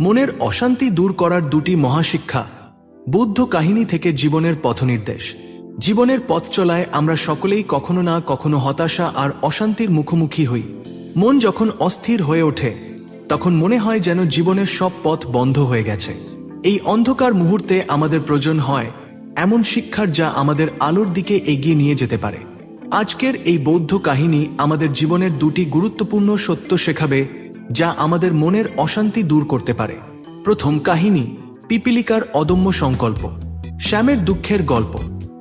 মনের অশান্তি দূর করার দুটি মহাশিক্ষা, বুদ্ধ কাহিনী থেকে জীবনের পথনির্দেশ। জীবনের পথ চলায় আমরা সকলেই কখনো না কখনো হতাশা আর অশান্তির মুখোমুখি হই। মন যখন অস্থির হয়ে ওঠে, তখন মনে হয় যেন জীবনের সব পথ বন্ধ হয়ে গেছে। এই অন্ধকার মুহূর্তে আমাদের প্রয়োজন হয় এমন শিক্ষার যা আমাদের আলোর দিকে এগিয়ে নিয়ে যেতে পারে। আজকের এই বৌদ্ধ কাহিনী আমাদের জীবনের দুটি গুরুত্বপূর্ণ সত্য শেখাবে যা আমাদের মনের অশান্তি দূর করতে পারে। প্রথম কাহিনী, পিপিলিকার অদম্য সংকল্প। শ্যামের দুঃখের গল্প।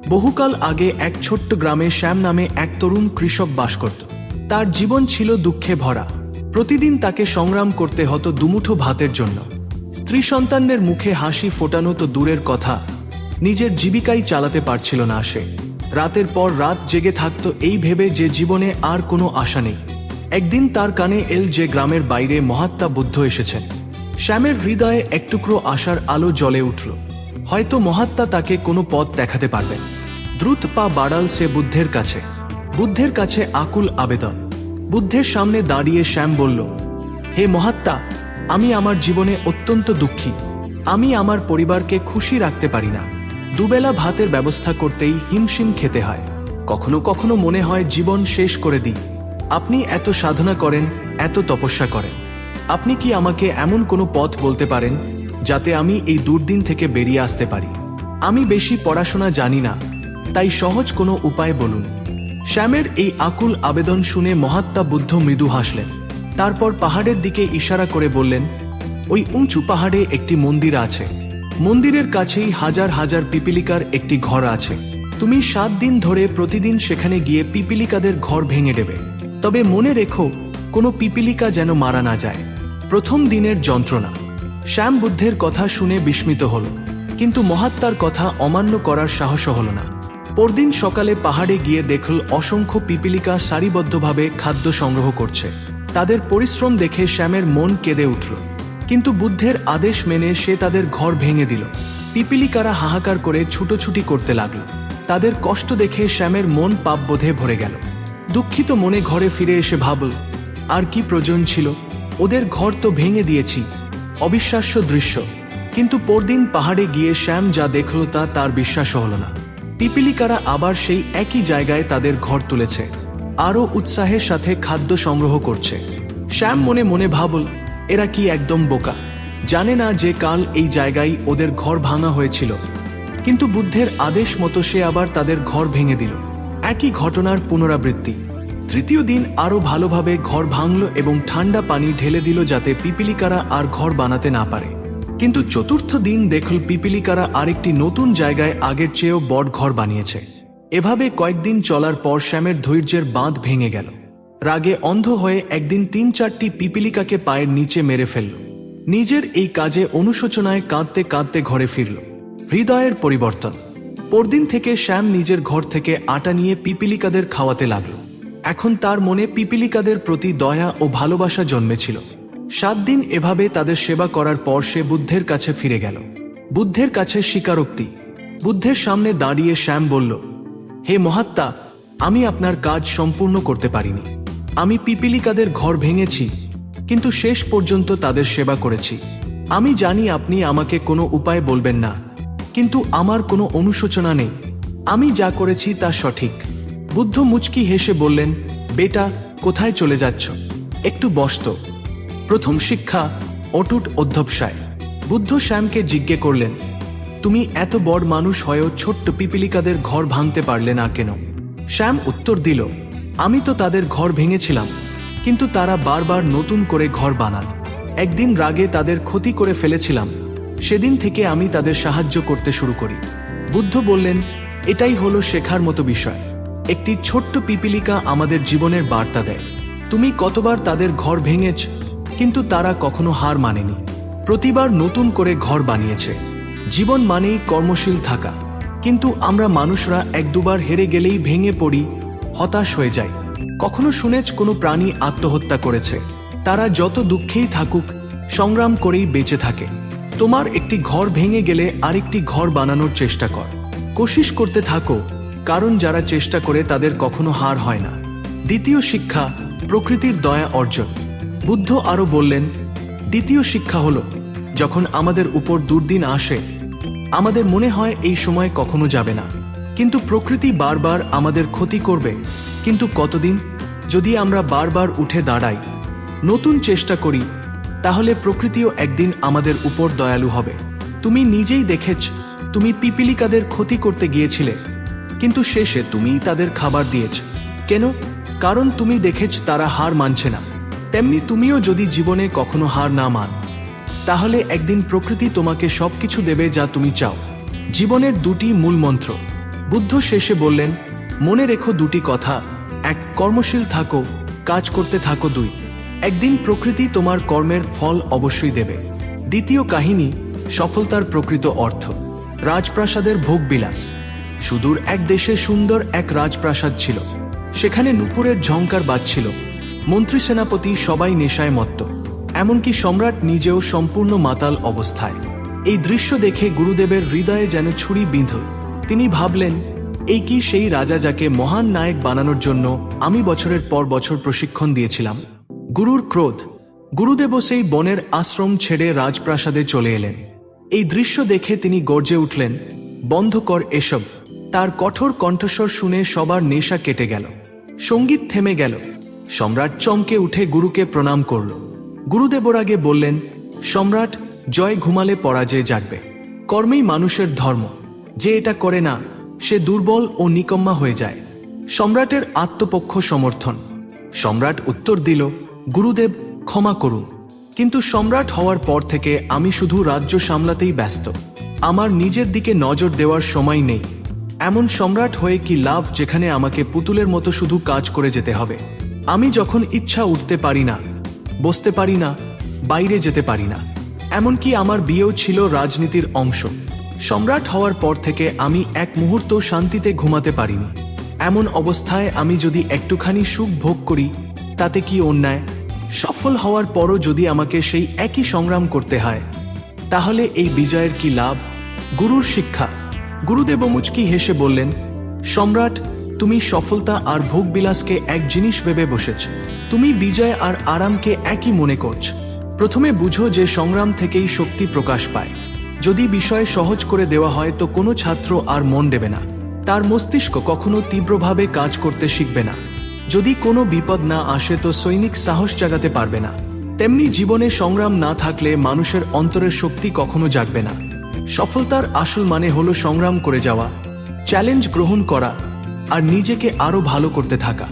বহুকাল আগে এক ছোট্ট গ্রামে শ্যাম নামে এক তরুণ কৃষক বাস করত। তার জীবন ছিল দুঃখে ভরা। প্রতিদিন তাকে সংগ্রাম করতে হতো দুমুঠো ভাতের জন্য। স্ত্রী সন্তানের মুখে হাসি ফোটানো তো দূরের কথা। নিজের জীবিকাই চালাতে পারছিল না সে। রাতের পর রাত জেগে থাকতো এই ভেবে যে জীবনে আর কোনো আশা নেই। একদিন তার কানে এল যে গ্রামের বাইরে মহাত্মা বুদ্ধ এসেছেন। শ্যামের হৃদয়ে এক টুকরো আশার আলো জ্বলে উঠল। হয়তো মহাত্মা তাকে কোনো পথ দেখাতে পারবেন। দ্রুত পা বাড়াল সে বুদ্ধের কাছে। বুদ্ধের কাছে আকুল আবেদন। বুদ্ধের সামনে দাঁড়িয়ে শ্যাম বলল, হে মহাত্মা, আমি আমার জীবনে অত্যন্ত দুঃখী। আমি আমার পরিবারকে খুশি রাখতে পারি না। দুবেলা ভাতের ব্যবস্থা করতেই হিমশিম খেতে হয়। কখনো কখনো মনে হয় জীবন শেষ করে দিই। আপনি এত সাধনা করেন, এত তপস্যা করেন। আপনি কি আমাকে এমন কোনো পথ বলতে পারেন, যাতে আমি এই দুর্দিন থেকে বেরিয়ে আসতে পারি? আমি বেশি পড়াশোনা জানি না, তাই সহজ কোনো উপায় বলুন। শ্যামের এই আকুল আবেদন শুনে মহাত্মা বুদ্ধ মৃদু হাসলেন। তারপর পাহাড়ের দিকে ইশারা করে বললেন, ওই উঁচু পাহাড়ে একটি মন্দির আছে। মন্দিরের কাছেই হাজার হাজার পিপিলিকার একটি ঘর আছে। তুমি সাত দিন ধরে প্রতিদিন সেখানে গিয়ে পিপিলিকাদের ঘর ভেঙে দেবে। তবে মনে রেখো, কোনো পিপিলিকা যেন মারা না যায়। প্রথম দিনের যন্ত্রণা। শ্যাম বুদ্ধের কথা শুনে বিস্মিত হল, কিন্তু মহাত্মার কথা অমান্য করার সাহস হল না। পরদিন সকালে পাহাড়ে গিয়ে দেখল অসংখ্য পিপিলিকা সারিবদ্ধভাবে খাদ্য সংগ্রহ করছে। তাদের পরিশ্রম দেখে শ্যামের মন কেঁদে উঠল, কিন্তু বুদ্ধের আদেশ মেনে সে তাদের ঘর ভেঙে দিল। পিপিলিকারা হাহাকার করে ছুটোছুটি করতে লাগল। তাদের কষ্ট দেখে শ্যামের মন পাপবোধে ভরে গেল। দুঃখিত মনে ঘরে ফিরে এসে ভাবল, আর কি প্রয়োজন ছিল? ওদের ঘর তো ভেঙে দিয়েছি, অবিশ্বাস্য দৃশ্য। কিন্তু পরদিন পাহাড়ে গিয়ে শ্যাম যা দেখল তা তার বিশ্বাস হল না। পিপিলিকারা আবার সেই একই জায়গায় তাদের ঘর তুলেছে, আরও উৎসাহের সাথে খাদ্য সংগ্রহ করছে। শ্যাম মনে মনে ভাবল, এরা কি একদম বোকা? জানে না যে কাল এই জায়গায় ওদের ঘর ভাঙা হয়েছিল। কিন্তু বুদ্ধের আদেশ মতো সে আবার তাদের ঘর ভেঙে দিল। একই ঘটনার পুনরাবৃত্তি। তৃতীয় দিন আরও ভালোভাবে ঘর ভাঙল এবং ঠান্ডা পানি ঢেলে দিল যাতে পিপিলিকারা আর ঘর বানাতে না পারে। কিন্তু চতুর্থ দিন দেখল পিপিলিকারা আরেকটি নতুন জায়গায় আগের চেয়েও বড় ঘর বানিয়েছে। এভাবে কয়েকদিন চলার পর শ্যামের ধৈর্যের বাঁধ ভেঙে গেল। রাগে অন্ধ হয়ে একদিন তিন চারটি পিপিলিকাকে পায়ের নিচে মেরে ফেলল। নিজের এই কাজে অনুশোচনায় কাঁদতে কাঁদতে ঘরে ফিরল। হৃদয়ের পরিবর্তন। পরদিন থেকে শ্যাম নিজের ঘর থেকে আটা নিয়ে পিপিলিকাদের খাওয়াতে লাগল। এখন তার মনে পিপিলিকাদের প্রতি দয়া ও ভালোবাসা জন্মেছিল। সাত দিন এভাবে তাদের সেবা করার পর সে বুদ্ধের কাছে ফিরে গেল। বুদ্ধের কাছে স্বীকারোক্তি। বুদ্ধের সামনে দাঁড়িয়ে শ্যাম বলল, হে মহাত্মা, আমি আপনার কাজ সম্পূর্ণ করতে পারিনি। আমি পিপিলিকাদের ঘর ভেঙেছি, কিন্তু শেষ পর্যন্ত তাদের সেবা করেছি। আমি জানি আপনি আমাকে কোনো উপায় বলবেন না। কিন্তু আমার কোনো অনুশোচনা নেই। আমি যা করেছি তা সঠিক। বুদ্ধ মুচকি হেসে বললেন, বেটা, কোথায় চলে যাচ্ছ? একটু বসত। প্রথম শিক্ষা, অটুট অধ্যবসায়। বুদ্ধ শ্যামকে জিজ্ঞে করলেন, তুমি এত বড় মানুষ হয়েও ছোট্ট পিপিলিকাদের ঘর ভাঙতে পারলে না কেন? শ্যাম উত্তর দিল, আমি তো তাদের ঘর ভেঙেছিলাম, কিন্তু তারা বারবার নতুন করে ঘর বানাত একদিন রাগে তাদের ক্ষতি করে ফেলেছিলাম। সেদিন থেকে আমি তাদের সাহায্য করতে শুরু করি। বুদ্ধ বললেন, এটাই হলো শেখার মতো বিষয়। একটি ছোট্ট পিপিলিকা আমাদের জীবনের বার্তা দেয়। তুমি কতবার তাদের ঘর ভেঙেছ, কিন্তু তারা কখনো হার মানেনি। প্রতিবার নতুন করে ঘর বানিয়েছে। জীবন মানেই কর্মশীল থাকা। কিন্তু আমরা মানুষরা এক দুবার হেরে গেলেই ভেঙে পড়ি, হতাশ হয়ে যাই। কখনো শুনেছ কোনো প্রাণী আত্মহত্যা করেছে? তারা যত দুঃখেই থাকুক, সংগ্রাম করেই বেঁচে থাকে। তোমার একটি ঘর ভেঙে গেলে আরেকটি ঘর বানানোর চেষ্টা কর। কোশিশ করতে থাকো, কারণ যারা চেষ্টা করে তাদের কখনো হার হয় না। দ্বিতীয় শিক্ষা, প্রকৃতির দয়া অর্জন। বুদ্ধ আরও বললেন, দ্বিতীয় শিক্ষা হলো, যখন আমাদের উপর দুর্দিন আসে, আমাদের মনে হয় এই সময় কখনো যাবে না। কিন্তু প্রকৃতি বারবার আমাদের ক্ষতি করবে। কিন্তু কতদিন? যদি আমরা বারবার উঠে দাঁড়াই, নতুন চেষ্টা করি তাহলে প্রকৃতিও একদিন আমাদের উপর দয়ালু হবে। তুমি নিজেই দেখেছ, তুমি পিপিলিকাদের ক্ষতি করতে গিয়েছিলে। কিন্তু শেষে তুমি তাদের খাবার দিয়েছ। কেন? কারণ তুমি দেখেছ তারা হার মানছে না। তেমনি তুমিও যদি জীবনে কখনো হার না মান, তাহলে একদিন প্রকৃতি তোমাকে সবকিছু দেবে যা তুমি চাও। জীবনের দুটি মূল মন্ত্র। বুদ্ধ শেষে বললেন, মনে রেখো দুটি কথা। এক, কর্মশীল থাকো, কাজ করতে থাকো দুই। একদিন প্রকৃতি তোমার কর্মের ফল অবশ্যই দেবে। দ্বিতীয় কাহিনী, সফলতার প্রকৃত অর্থ। রাজপ্রাসাদের ভোগবিলাস। সুদূর এক দেশে সুন্দর এক রাজপ্রাসাদ ছিল। সেখানে নুপুরের ঝঙ্কার বাজছিল। মন্ত্রী সেনাপতি সবাই নেশায় মত্ত। এমনকি সম্রাট নিজেও সম্পূর্ণ মাতাল অবস্থায়। এই দৃশ্য দেখে গুরুদেবের হৃদয়ে যেন ছুরি বিঁধ তিনি ভাবলেন, এই কি সেই রাজা যাকে মহান নায়ক বানানোর জন্য আমি বছরের পর বছর প্রশিক্ষণ দিয়েছিলাম? গুরুর ক্রোধ। গুরুদেব সেই বনের আশ্রম ছেড়ে রাজপ্রাসাদে চলে এলেন। এই দৃশ্য দেখে তিনি গর্জে উঠলেন, বন্ধ কর এসব। তার কঠোর কণ্ঠস্বর শুনে সবার নেশা কেটে গেল। সংগীত থেমে গেল। সম্রাট চমকে উঠে গুরুকে প্রণাম করল। গুরুদেবর আগে বললেন, সম্রাট, জয় ঘুমালে পরাজয় জাগবে। কর্মেই মানুষের ধর্ম। যে এটা করে না, সে দুর্বল ও নিকম্মা হয়ে যায়। সম্রাটের আত্মপক্ষ সমর্থন। সম্রাট উত্তর দিল গুরুদেব, ক্ষমা করুন। কিন্তু সম্রাট হওয়ার পর থেকে আমি শুধু রাজ্য সামলাতেই ব্যস্ত। আমার নিজের দিকে নজর দেওয়ার সময় নেই। এমন সম্রাট হয়ে কি লাভ যেখানে আমাকে পুতুলের মতো শুধু কাজ করে যেতে হবে? আমি যখন ইচ্ছা উঠতে পারি না, বসতে পারি না, বাইরে যেতে পারি না। এমনকি আমার বিয়েও ছিল রাজনীতির অংশ। সম্রাট হওয়ার পর থেকে আমি এক মুহূর্ত শান্তিতে ঘুমাতে পারিনি। এমন অবস্থায় আমি যদি একটুখানি সুখ ভোগ করি তাতে কি অন্যায়? সফল হওয়ার পরও যদি আমাকে সেই একই সংগ্রাম করতে হয়, তাহলে এই বিজয়ের কি লাভ? গুরুর শিক্ষা। গুরুদেব মুচকি হেসে বললেন, সম্রাট, তুমি সফলতা আর ভোগবিলাসকে এক জিনিস ভেবে বসেছ। তুমি বিজয় আর আরামকে একই মনে করছ। প্রথমে বুঝো যে সংগ্রাম থেকেই শক্তি প্রকাশ পায়। যদি বিষয় সহজ করে দেওয়া হয় তো কোনো ছাত্র আর মন দেবে না। তার মস্তিষ্ক কখনো তীব্রভাবে কাজ করতে শিখবে না। যদি কোনো বিপদ না আসে তো সৈনিক সাহস জাগাতে পারবে না। তেমনি জীবনে সংগ্রাম না থাকলে মানুষের অন্তরের শক্তি কখনো জাগবে না। সফলতার আসল মানে হলো সংগ্রাম করে যাওয়া, চ্যালেঞ্জ গ্রহণ করা, আর নিজেকে আরও ভালো করতে থাকা।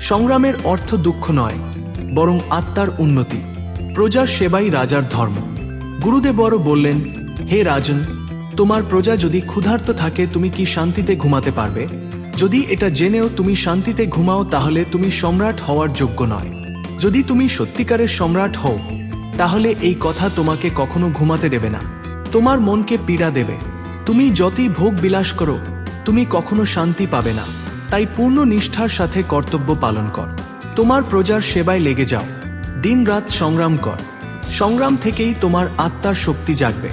সংগ্রামের অর্থ দুঃখ নয়, বরং আত্মার উন্নতি। প্রজার সেবাই রাজার ধর্ম। গুরুদেবরও বললেন, হে রাজন, তোমার প্রজা যদি ক্ষুধার্ত থাকে, তুমি কি শান্তিতে ঘুমাতে পারবে? যদি এটা জেনেও তুমি শান্তিতে ঘুমাও, তাহলে তুমি সম্রাট হওয়ার যোগ্য নয়। যদি তুমি সত্যিকারের সম্রাট হও, তাহলে এই কথা তোমাকে কখনো ঘুমাতে দেবে না। তোমার মনকে পীড়া দেবে। তুমি যতই ভোগ বিলাস করো, তুমি কখনো শান্তি পাবে না। তাই পূর্ণ নিষ্ঠার সাথে কর্তব্য পালন কর। তোমার প্রজার সেবায় লেগে যাও। দিন রাত সংগ্রাম কর। সংগ্রাম থেকেই তোমার আত্মার শক্তি জাগবে।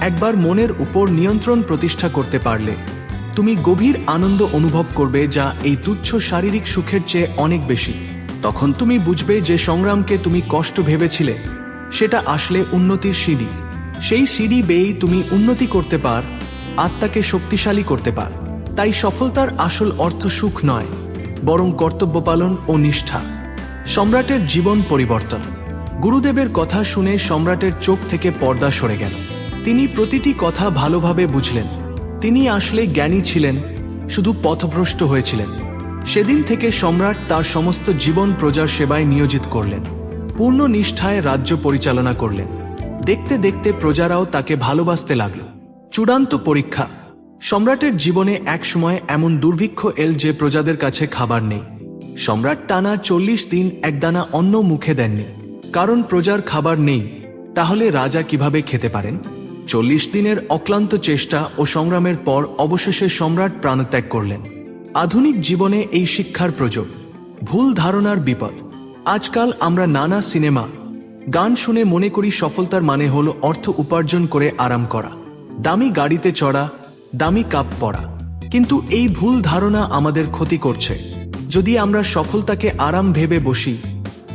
একবার মনের উপর নিয়ন্ত্রণ প্রতিষ্ঠা করতে পারলে তুমি গভীর আনন্দ অনুভব করবে যা এই তুচ্ছ শারীরিক সুখের চেয়ে অনেক বেশি। তখন তুমি বুঝবে যে সংগ্রামকে তুমি কষ্ট ভেবেছিলে, সেটা আসলে উন্নতির সিঁড়ি। সেই সিঁড়ি বেয়েই তুমি উন্নতি করতে পার, আত্মাকে শক্তিশালী করতে পার। তাই সফলতার আসল অর্থ সুখ নয়, বরং কর্তব্য পালন ও নিষ্ঠা। সম্রাটের জীবন পরিবর্তন। গুরুদেবের কথা শুনে সম্রাটের চোখ থেকে পর্দা সরে গেল। তিনি প্রতিটি কথা ভালোভাবে বুঝলেন। তিনি আসলে জ্ঞানী ছিলেন, শুধু পথভ্রষ্ট হয়েছিলেন। সেদিন থেকে সম্রাট তার সমস্ত জীবন প্রজার সেবায় নিয়োজিত করলেন, পূর্ণ নিষ্ঠায় রাজ্য পরিচালনা করলেন। দেখতে দেখতে প্রজারাও তাকে ভালোবাসতে লাগল। চূড়ান্ত পরীক্ষা। সম্রাটের জীবনে এক সময় এমন দুর্ভিক্ষ এল যে প্রজাদের কাছে খাবার নেই। সম্রাট টানা চল্লিশ দিন একদানা অন্ন মুখে দেননি। কারণ প্রজার খাবার নেই, তাহলে রাজা কীভাবে খেতে পারেন? চল্লিশ দিনের অক্লান্ত চেষ্টা ও সংগ্রামের পর অবশেষে সম্রাট প্রাণত্যাগ করলেন। আধুনিক জীবনে এই শিক্ষার প্রযোগ ভুল ধারণার বিপদ। আজকাল আমরা নানা সিনেমা, গান শুনে মনে করি সফলতার মানে হলো অর্থ উপার্জন করে আরাম করা, দামি গাড়িতে চড়া, দামি কাপ পরা। কিন্তু এই ভুল ধারণা আমাদের ক্ষতি করছে। যদি আমরা সফলতাকে আরাম ভেবে বসি,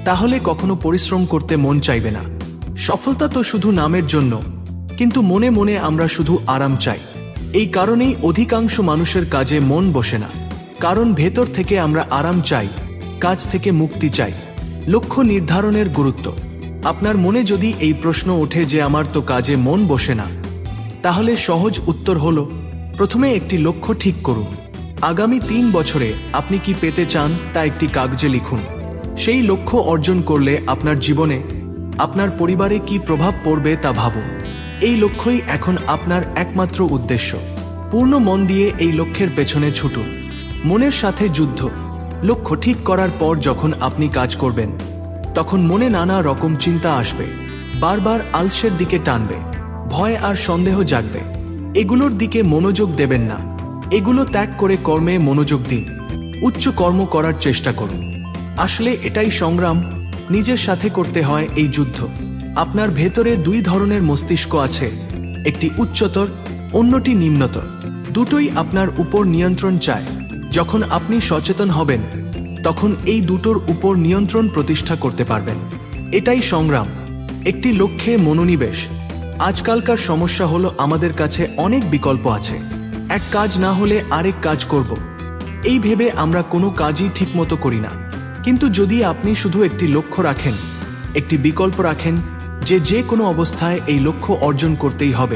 তাহলে কখনো পরিশ্রম করতে মন চাইবে না। সফলতা তো শুধু নামের জন্য কিন্তু মনে মনে আমরা শুধু আরাম চাই। এই কারণেই অধিকাংশ মানুষের কাজে মন বসে না। কারণ ভেতর থেকে আমরা আরাম চাই, কাজ থেকে মুক্তি চাই। লক্ষ্য নির্ধারণের গুরুত্ব। আপনার মনে যদি এই প্রশ্ন ওঠে যে আমার তো কাজে মন বসে না, তাহলে সহজ উত্তর হল, প্রথমে একটি লক্ষ্য ঠিক করুন। আগামী তিন বছরে আপনি কি পেতে চান তা একটি কাগজে লিখুন। সেই লক্ষ্য অর্জন করলে আপনার জীবনে, আপনার পরিবারে কি প্রভাব পড়বে তা ভাবুন। এই লক্ষ্যই এখন আপনার একমাত্র উদ্দেশ্য। পূর্ণ মন দিয়ে এই লক্ষ্যের পেছনে ছুটুন। মনের সাথে যুদ্ধ। লক্ষ্য ঠিক করার পর যখন আপনি কাজ করবেন, তখন মনে নানা রকম চিন্তা আসবে। বারবার আলসের দিকে টানবে। ভয় আর সন্দেহ জাগবে। এগুলোর দিকে মনোযোগ দেবেন না। এগুলো ত্যাগ করে কর্মে মনোযোগ দিন। উচ্চ কর্ম করার চেষ্টা করুন। আসলে এটাই সংগ্রাম। নিজের সাথে করতে হয় এই যুদ্ধ। আপনার ভেতরে দুই ধরনের মস্তিষ্ক আছে, একটি উচ্চতর, অন্যটি নিম্নতর। দুটোই আপনার উপর নিয়ন্ত্রণ চায়। যখন আপনি সচেতন হবেন, তখন এই দুটোর উপর নিয়ন্ত্রণ প্রতিষ্ঠা করতে পারবেন। এটাই সংগ্রাম। একটি লক্ষ্যে মনোনিবেশ। আজকালকার সমস্যা হলো আমাদের কাছে অনেক বিকল্প আছে। এক কাজ না হলে আরেক কাজ করব। এই ভেবে আমরা কোনো কাজই ঠিকমতো করি না। কিন্তু যদি আপনি শুধু একটি লক্ষ্য রাখেন, একটি বিকল্প রাখেন যে যে কোনো অবস্থায় এই লক্ষ্য অর্জন করতেই হবে।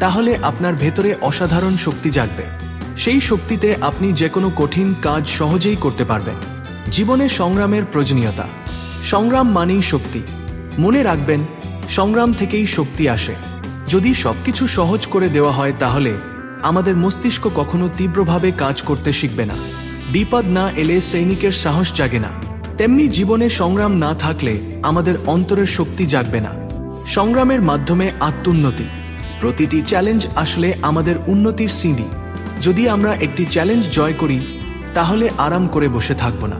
তাহলে আপনার ভেতরে অসাধারণ শক্তি জাগবে। সেই শক্তিতে আপনি যে কোনো কঠিন কাজ সহজেই করতে পারবেন। জীবনে সংগ্রামের প্রয়োজনীয়তা। সংগ্রাম মানেই শক্তি। মনে রাখবেন, সংগ্রাম থেকেই শক্তি আসে। যদি সবকিছু সহজ করে দেওয়া হয় তাহলে আমাদের মস্তিষ্ক কখনো তীব্রভাবে কাজ করতে শিখবে না। বিপদ না এলে সৈনিকের সাহস জাগে না। তেমনি জীবনে সংগ্রাম না থাকলে আমাদের অন্তরের শক্তি জাগবে না। সংগ্রামের মাধ্যমে আত্মোন্নতি। প্রতিটি চ্যালেঞ্জ আসলে আমাদের উন্নতির সিঁড়ি। যদি আমরা একটি চ্যালেঞ্জ জয় করি, তাহলে আরাম করে বসে থাকব না।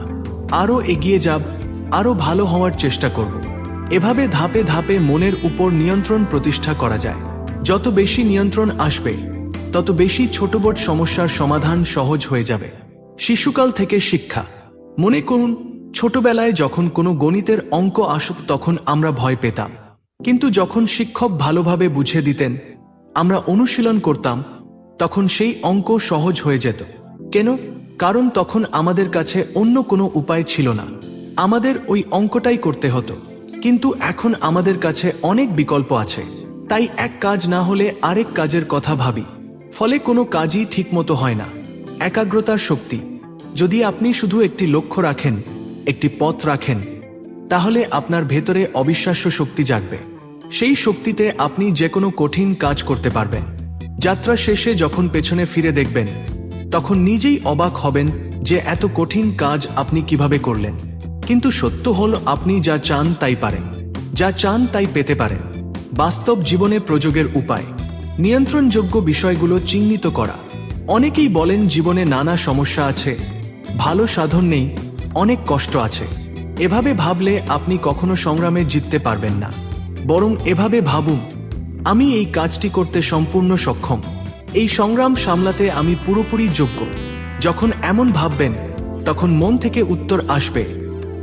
আরও এগিয়ে যাব, আরও ভালো হওয়ার চেষ্টা করব। এভাবে ধাপে ধাপে মনের উপর নিয়ন্ত্রণ প্রতিষ্ঠা করা যায়। যত বেশি নিয়ন্ত্রণ আসবে, তত বেশি ছোট বড় সমস্যার সমাধান সহজ হয়ে যাবে। শিশুকাল থেকে শিক্ষা। মনে করুন ছোটবেলায় যখন কোনো গণিতের অঙ্ক আসত তখন আমরা ভয় পেতাম। কিন্তু যখন শিক্ষক ভালোভাবে বুঝে দিতেন, আমরা অনুশীলন করতাম, তখন সেই অঙ্ক সহজ হয়ে যেত। কেন? কারণ তখন আমাদের কাছে অন্য কোনো উপায় ছিল না। আমাদের ওই অঙ্কটাই করতে হতো। কিন্তু এখন আমাদের কাছে অনেক বিকল্প আছে। তাই এক কাজ না হলে আরেক কাজের কথা ভাবি। ফলে কোনো কাজই ঠিকমতো হয় না। একাগ্রতার শক্তি। যদি আপনি শুধু একটি লক্ষ্য রাখেন একটি পথ রাখেন, তাহলে আপনার ভেতরে অবিশ্বাস্য শক্তি জাগবে। সেই শক্তিতে আপনি যে কোনো কঠিন কাজ করতে পারবেন। যাত্রা শেষে যখন পেছনে ফিরে দেখবেন, তখন নিজেই অবাক হবেন যে এত কঠিন কাজ আপনি কীভাবে করলেন। কিন্তু সত্য হল, আপনি যা চান তাই পারেন। যা চান তাই পেতে পারেন। বাস্তব জীবনে প্রযোগের উপায়। নিয়ন্ত্রণযোগ্য বিষয়গুলো চিহ্নিত করা। অনেকেই বলেন, জীবনে নানা সমস্যা আছে। ভালো সাধন নেই অনেক কষ্ট আছে। এভাবে ভাবলে আপনি কখনো সংগ্রামে জিততে পারবেন না। বরং এভাবে ভাবুন, আমি এই কাজটি করতে সম্পূর্ণ সক্ষম। এই সংগ্রাম সামলাতে আমি পুরোপুরি যোগ্য। যখন এমন ভাববেন, তখন মন থেকে উত্তর আসবে,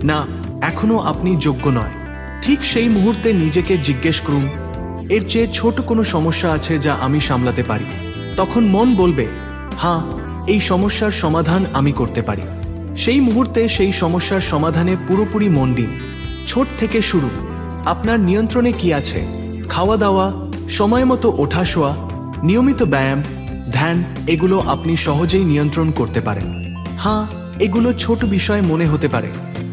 না, এখনও আপনি যোগ্য নয়। ঠিক সেই মুহূর্তে নিজেকে জিজ্ঞেস করুন, এর চেয়ে ছোট কোনো সমস্যা আছে যা আমি সামলাতে পারি? তখন মন বলবে হ্যাঁ এই সমস্যার সমাধান আমি করতে পারি। সেই মুহূর্তে সেই সমস্যার সমাধানে পুরোপুরি মন দিন ছোট থেকে শুরু। আপনার নিয়ন্ত্রণে কি আছে? খাওয়া দাওয়া সময় মতো ওঠা শোয়া নিয়মিত ব্যায়াম, ধ্যান, এগুলো আপনি সহজেই নিয়ন্ত্রণ করতে পারেন। হ্যাঁ এগুলো ছোট বিষয় মনে হতে পারে।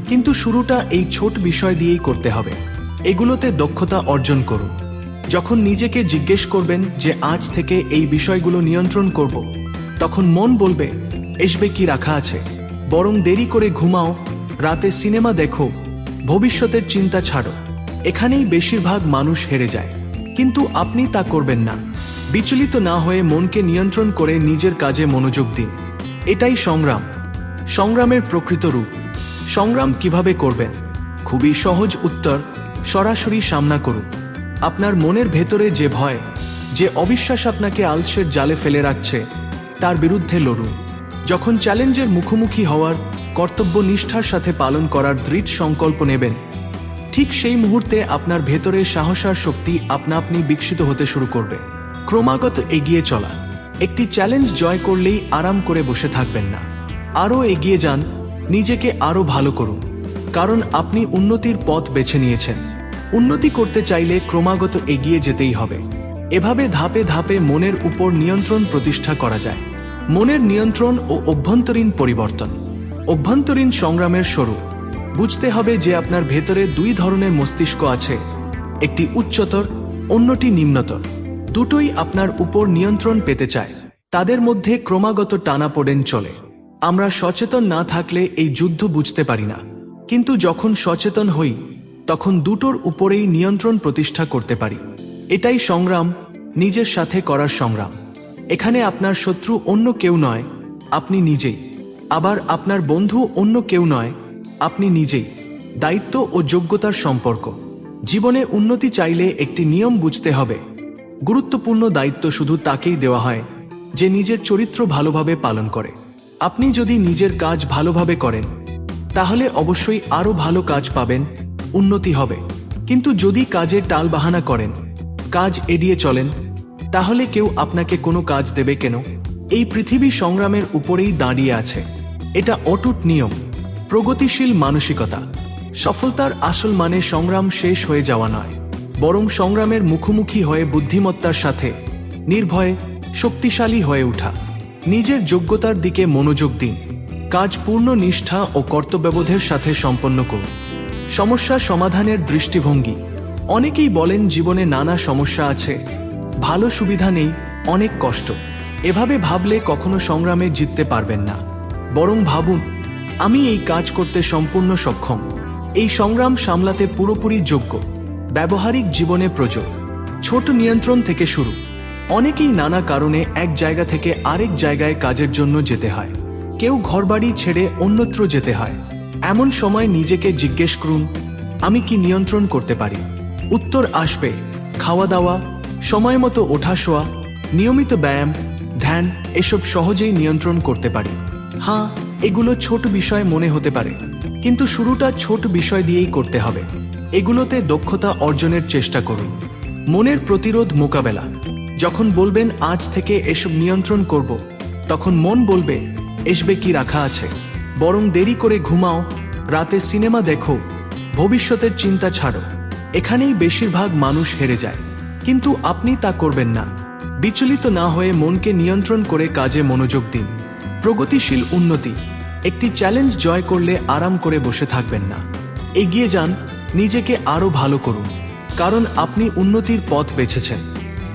কিন্তু শুরুটা এই ছোট বিষয় দিয়েই করতে হবে। এগুলোতে দক্ষতা অর্জন করুন। যখন নিজেকে জিজ্ঞেস করবেন যে আজ থেকে এই বিষয়গুলো নিয়ন্ত্রণ করব, তখন মন বলবে, এসবে কি রাখা আছে? বরং দেরি করে ঘুমাও, রাতে সিনেমা দেখো, ভবিষ্যতের চিন্তা ছাড়ো। এখানেই বেশিরভাগ মানুষ হেরে যায়। কিন্তু আপনি তা করবেন না। বিচলিত না হয়ে মনকে নিয়ন্ত্রণ করে নিজের কাজে মনোযোগ দিন। এটাই সংগ্রাম। সংগ্রামের প্রকৃত রূপ। সংগ্রাম কীভাবে করবেন? খুবই সহজ উত্তর, সরাসরি সামনা করুন। আপনার মনের ভেতরে যে ভয়, যে অবিশ্বাস আপনাকে আলসের জালে ফেলে রাখছে, তার বিরুদ্ধে লড়ুন। যখন চ্যালেঞ্জের মুখোমুখি হওয়ার কর্তব্য নিষ্ঠার সাথে পালন করার দৃঢ় সংকল্প নেবেন, ঠিক সেই মুহূর্তে আপনার ভেতরে সাহস আর শক্তি আপনা আপনি বিকশিত হতে শুরু করবে। ক্রমাগত এগিয়ে চলা, একটি চ্যালেঞ্জ জয় করলেই আরাম করে বসে থাকবেন না। আরও এগিয়ে যান, নিজেকে আরও ভালো করুন, কারণ আপনি উন্নতির পথ বেছে নিয়েছেন। উন্নতি করতে চাইলে ক্রমাগত এগিয়ে যেতেই হবে। এভাবে ধাপে ধাপে মনের উপর নিয়ন্ত্রণ প্রতিষ্ঠা করা যায়। মনের নিয়ন্ত্রণ ও অভ্যন্তরীণ পরিবর্তন। অভ্যন্তরীণ সংগ্রামের স্বরূপ। বুঝতে হবে যে আপনার ভেতরে দুই ধরনের মস্তিষ্ক আছে। একটি উচ্চতর, অন্যটি নিম্নতর। দুটোই আপনার উপর নিয়ন্ত্রণ পেতে চায়। তাদের মধ্যে ক্রমাগত টানাপোড়েন চলে। আমরা সচেতন না থাকলে এই যুদ্ধ বুঝতে পারি না। কিন্তু যখন সচেতন হই, তখন দুটোর উপরেই নিয়ন্ত্রণ প্রতিষ্ঠা করতে পারি। এটাই সংগ্রাম, নিজের সাথে করার সংগ্রাম। এখানে আপনার শত্রু অন্য কেউ নয়, আপনি নিজেই। আবার আপনার বন্ধু অন্য কেউ নয়, আপনি নিজেই। দায়িত্ব ও যোগ্যতার সম্পর্ক। জীবনে উন্নতি চাইলে একটি নিয়ম বুঝতে হবে। গুরুত্বপূর্ণ দায়িত্ব শুধু তাকেই দেওয়া হয়, যে নিজের চরিত্র ভালোভাবে পালন করে। আপনি যদি নিজের কাজ ভালোভাবে করেন, তাহলে অবশ্যই আরও ভালো কাজ পাবেন, উন্নতি হবে। কিন্তু যদি কাজের টালবাহানা করেন, কাজ এড়িয়ে চলেন তাহলে কেউ আপনাকে কোনো কাজ দেবে কেন? এই পৃথিবী সংগ্রামের উপরেই দাঁড়িয়ে আছে। এটা অটুট নিয়ম, প্রগতিশীল মানসিকতা। সফলতার আসল মানে সংগ্রাম শেষ হয়ে যাওয়া নয়, বরং সংগ্রামের মুখোমুখি হয়ে বুদ্ধিমত্তার সাথে, নির্ভয়ে, শক্তিশালী হয়ে ওঠা। নিজের যোগ্যতার দিকে মনোযোগ দিন, কাজ পূর্ণ নিষ্ঠা ও কর্তব্যবোধের সাথে সম্পন্ন করুন। সমস্যা সমাধানের দৃষ্টিভঙ্গি, অনেকেই বলেন জীবনে নানা সমস্যা আছে ভালো সুবিধা নেই, অনেক কষ্ট। এভাবে ভাবলে কখনো সংগ্রামে জিততে পারবেন না। বরং ভাবুন, আমি এই কাজ করতে সম্পূর্ণ সক্ষম। এই সংগ্রাম সামলাতে পুরোপুরি যোগ্য। ব্যবহারিক জীবনে প্রযোগ। ছোট নিয়ন্ত্রণ থেকে শুরু। অনেকেই নানা কারণে এক জায়গা থেকে আরেক জায়গায় কাজের জন্য যেতে হয়। কেউ ঘরবাড়ি ছেড়ে অন্যত্র যেতে হয়। এমন সময় নিজেকে জিজ্ঞেস করুন, আমি কি নিয়ন্ত্রণ করতে পারি? উত্তর আসবে, খাওয়া দাওয়া সময় মতো ওঠা শোয়া, নিয়মিত ব্যায়াম, ধ্যান, এসব সহজেই নিয়ন্ত্রণ করতে পারি। হ্যাঁ এগুলো ছোট বিষয় মনে হতে পারে, কিন্তু শুরুটা ছোট বিষয় দিয়েই করতে হবে। এগুলোতে দক্ষতা অর্জনের চেষ্টা করুন। মনের প্রতিরোধ মোকাবেলা। যখন বলবেন, আজ থেকে এসব নিয়ন্ত্রণ করব, তখন মন বলবে, এসবে কি রাখা আছে? বরং দেরি করে ঘুমাও, রাতে সিনেমা দেখো, ভবিষ্যতের চিন্তা ছাড়ো। এখানেই বেশিরভাগ মানুষ হেরে যায়। কিন্তু আপনি তা করবেন না। বিচলিত না হয়ে মনকে নিয়ন্ত্রণ করে কাজে মনোযোগ দিন। প্রগতিশীল উন্নতি। একটি চ্যালেঞ্জ জয় করলে আরাম করে বসে থাকবেন না। এগিয়ে যান, নিজেকে আরও ভালো করুন। কারণ আপনি উন্নতির পথ বেছেছেন।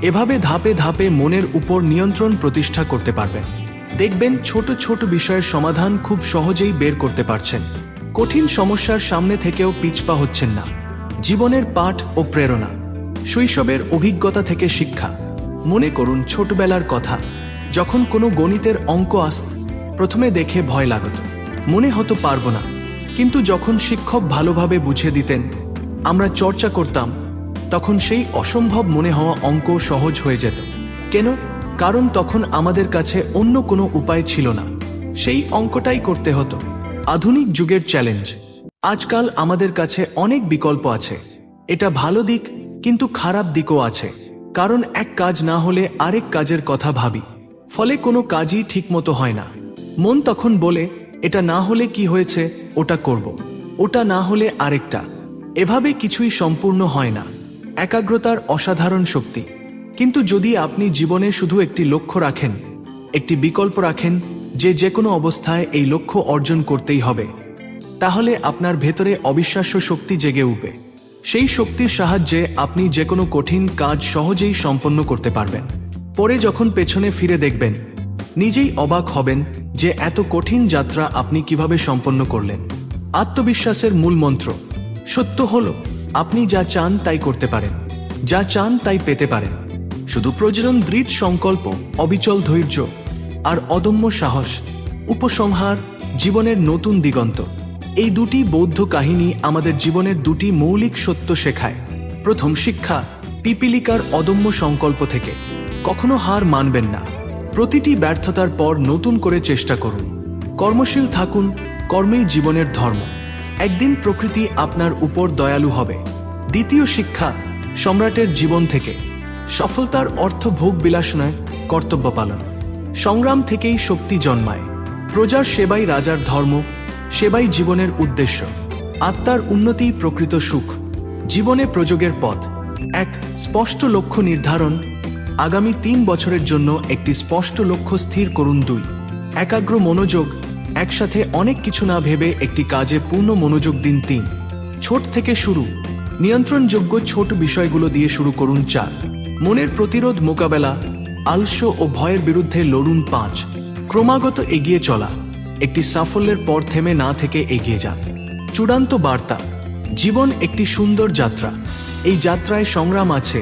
এভাবে ধাপে ধাপে মনের উপর নিয়ন্ত্রণ প্রতিষ্ঠা করতে পারবেন। দেখবেন ছোট ছোট বিষয়ের সমাধান খুব সহজেই বের করতে পারছেন। কঠিন সমস্যার সামনে থেকেও পিছপা হচ্ছেন না। জীবনের পাঠ ও প্রেরণা। শৈশবের অভিজ্ঞতা থেকে শিক্ষা। মনে করুন ছোটবেলার কথা। যখন কোনো গণিতের অঙ্ক আসত প্রথমে দেখে ভয় লাগত। মনে হতো পারব না। কিন্তু যখন শিক্ষক ভালোভাবে বুঝিয়ে দিতেন, আমরা চর্চা করতাম, তখন সেই অসম্ভব মনে হওয়া অঙ্ক সহজ হয়ে যেত। কেন? কারণ তখন আমাদের কাছে অন্য কোনো উপায় ছিল না। সেই অঙ্কটাই করতে হতো। আধুনিক যুগের চ্যালেঞ্জ আজকাল আমাদের কাছে অনেক বিকল্প আছে। এটা ভালো দিক কিন্তু খারাপ দিকও আছে। কারণ এক কাজ না হলে আরেক কাজের কথা ভাবি। ফলে কোনো কাজই ঠিকমতো হয় না। মন তখন বলে, এটা না হলে কি হয়েছে, ওটা করব। ওটা না হলে আরেকটা। এভাবে কিছুই সম্পূর্ণ হয় না। একাগ্রতার অসাধারণ শক্তি। কিন্তু যদি আপনি জীবনে শুধু একটি লক্ষ্য রাখেন, একটি বিকল্প রাখেন, যে যে কোনো অবস্থায় এই লক্ষ্য অর্জন করতেই হবে, তাহলে আপনার ভেতরে অবিশ্বাস্য শক্তি জেগে উঠবে। সেই শক্তির সাহায্যে আপনি যে কোনো কঠিন কাজ সহজেই সম্পন্ন করতে পারবেন। পরে যখন পেছনে ফিরে দেখবেন, নিজেই অবাক হবেন যে এত কঠিন যাত্রা আপনি কীভাবে সম্পন্ন করলেন। আত্মবিশ্বাসের মূল মন্ত্র, সত্য হল, আপনি যা চান তাই করতে পারেন, যা চান তাই পেতে পারেন। শুধু প্রজনন দৃঢ় সংকল্প, অবিচল ধৈর্য আর অদম্য সাহস, উপসংহার, জীবনের নতুন দিগন্ত। এই দুটি বৌদ্ধ কাহিনী আমাদের জীবনের দুটি মৌলিক সত্য শেখায়। প্রথম শিক্ষা, পিপিলিকার অদম্য সংকল্প থেকে। কখনো হার মানবেন না। প্রতিটি ব্যর্থতার পর নতুন করে চেষ্টা করুন। কর্মশীল থাকুন, কর্মেই জীবনের ধর্ম। একদিন প্রকৃতি আপনার উপর দয়ালু হবে। দ্বিতীয় শিক্ষা, সম্রাটের জীবন থেকে। সফলতার অর্থ ভোগ বিলাস নয় কর্তব্য পালন। সংগ্রাম থেকেই শক্তি জন্মায়। প্রজার সেবাই রাজার ধর্ম সেবাই জীবনের উদ্দেশ্য। আত্মার উন্নতিই প্রকৃত সুখ। জীবনে প্রযোগের পথ। এক স্পষ্ট লক্ষ্য নির্ধারণ। আগামী তিন বছরের জন্য একটি স্পষ্ট লক্ষ্য স্থির করুন দুই। একাগ্র মনোযোগ। একসাথে অনেক কিছু না ভেবে একটি কাজে পূর্ণ মনোযোগ দিন তিন। ছোট থেকে শুরু। নিয়ন্ত্রণযোগ্য ছোট বিষয়গুলো দিয়ে শুরু করুন চার। মনের প্রতিরোধ মোকাবেলা। আলস্য ও ভয়ের বিরুদ্ধে লড়ুন পাঁচ। ক্রমাগত এগিয়ে চলা। একটি সাফল্যের পর থেমে না থেকে এগিয়ে যান। চূড়ান্ত বার্তা, জীবন একটি সুন্দর যাত্রা। এই যাত্রায় সংগ্রাম আছে,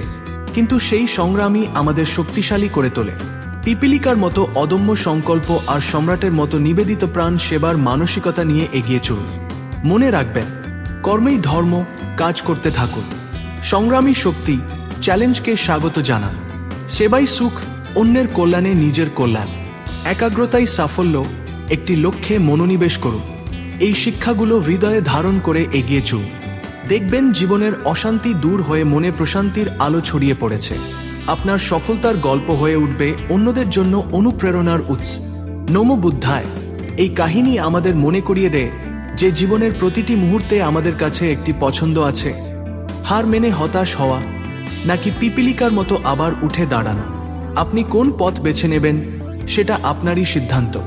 কিন্তু সেই সংগ্রামই আমাদের শক্তিশালী করে তোলে। পিপিলিকার মতো অদম্য সংকল্প আর সম্রাটের মতো নিবেদিত প্রাণ সেবার মানসিকতা নিয়ে এগিয়ে চলুন। মনে রাখবেন, কর্মেই ধর্ম, কাজ করতে থাকুন। সংগ্রামী শক্তি, চ্যালেঞ্জকে স্বাগত জানান। সেবাই সুখ, অন্যের কল্যাণে নিজের কল্যাণ। একাগ্রতাই সাফল্য একটি লক্ষ্যে মনোনিবেশ করুন। এই শিক্ষাগুলো হৃদয়ে ধারণ করে এগিয়ে চলুন। দেখবেন জীবনের অশান্তি দূর হয়ে মনে প্রশান্তির আলো ছড়িয়ে পড়েছে। আপনার সফলতার গল্প হয়ে উঠবে অন্যদের জন্য অনুপ্রেরণার উৎস। নম বুদ্ধায়। এই কাহিনী আমাদের মনে করিয়ে দেয় যে জীবনের প্রতিটি মুহূর্তে আমাদের কাছে একটি পছন্দ আছে। হার মেনে হতাশ হওয়া, নাকি পিপিলিকার মতো আবার উঠে দাঁড়ানো। আপনি কোন পথ বেছে নেবেন, সেটা আপনারই সিদ্ধান্ত।